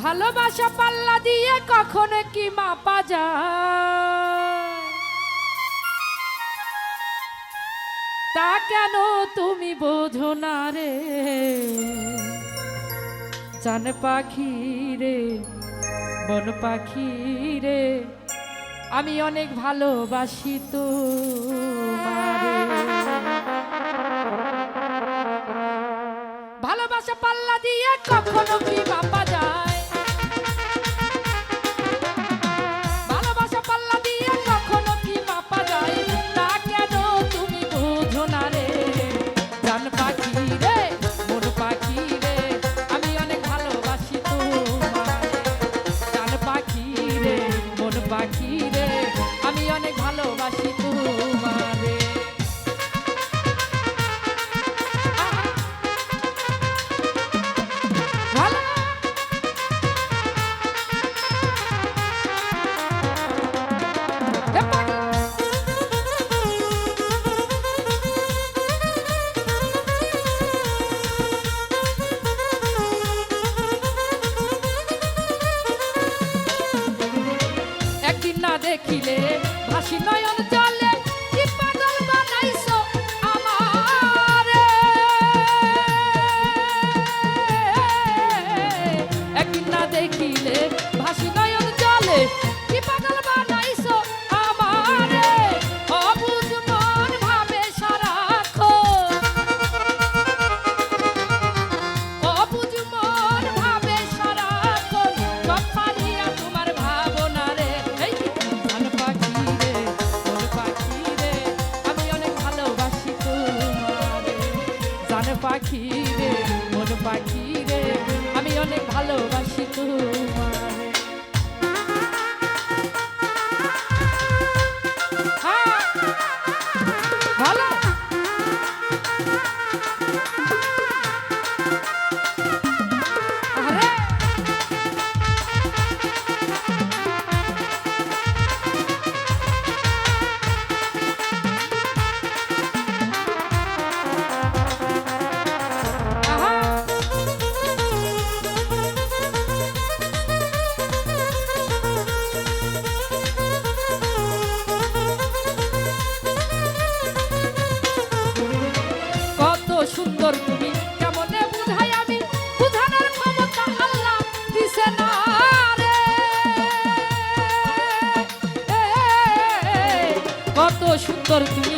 ভালোবাসা পাল্লা দিয়ে কখনো কি মাপা যায়? তা কেন তুমি বোঝো না রে? চান পাখি রে বন পাখি রে আমি অনেক ভালোবাসি তো ভালোবাসা পাল্লা দিয়ে কখনো কি বাবা торкнув.